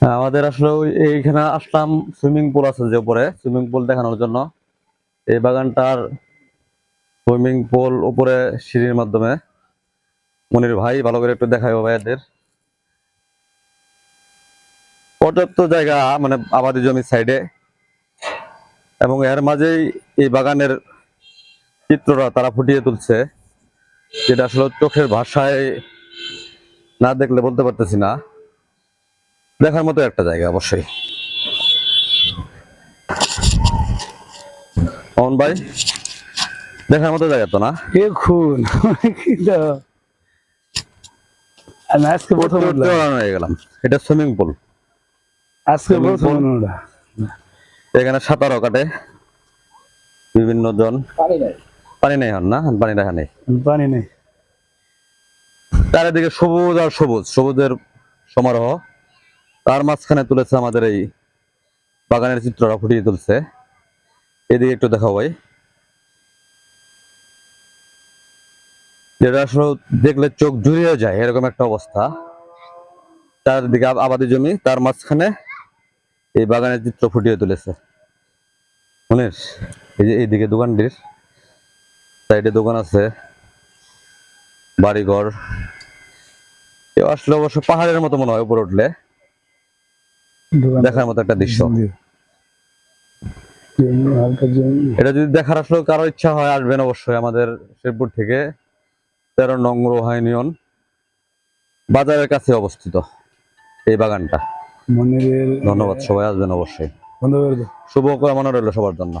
হ্যাঁ, আমাদের আসলে এইখানে আসলাম সুইমিং পুল আছে যে উপরে সুইমিং পুল দেখানোর জন্য। এই বাগানটার সুইমিং পুল উপরে সিঁড়ির মাধ্যমে। মনির ভাই ভালো করে একটু দেখায় ভাইয়াদের। পর্যাপ্ত জায়গা মানে আবাদি জমির সাইডে। এবং এর মাঝেই এই বাগানের চিত্রটা তারা ফুটিয়ে তুলছে। যেটা আসলে চোখের ভাষায় না দেখলে বলতে পারতেছি না। দেখার মতো একটা জায়গা অবশ্যই। অমন ভাই দেখার মতো জায়গা তো না? আমি আজকে প্রথম হয়ে গেলাম। এটা সুইমিং পুল। আজকে প্রথম। এখানে সাঁতারও কাটে। বিভিন্ন জন। পানি নেই হন না? পানি দেখা নেই। পানি নেই। চারিদিকে সবুজ আর সবুজ সবুজের সমারোহ। তার মাঝখানে তুলেছে আমাদের এই বাগানের চিত্রটা ফুটিয়ে তুলছে। এদিকে একটু দেখাও ভাই। যেটা আসলে দেখলে চোখ জুড়িয়ে যায়, এরকম একটা অবস্থা। চারিদিকে আব- আবাদি জমি, তার মাঝখানে এই বাগানের চিত্র ফুটিয়ে তুলেছে। মনির, এই যে এইদিকে দোকানটির সাইডে দোকান আছে, বাড়িঘর। কেউ আসলে অবশ্য পাহাড়ের মতো মনে হয় উপরে উঠলে। দেখার মতো একটা দৃশ্য। এটা যদি দেখার আসলে কারও ইচ্ছা হয় আসবেন অবশ্যই আমাদের শেরপুর থেকে তেরো নং রোহা ইউনিয়ন বাজারের কাছে অবস্থিত এই বাগানটা। ধন্যবাদ সবাই আসবেন অবশ্যই। শুভ কামনা রইল সবার জন্য।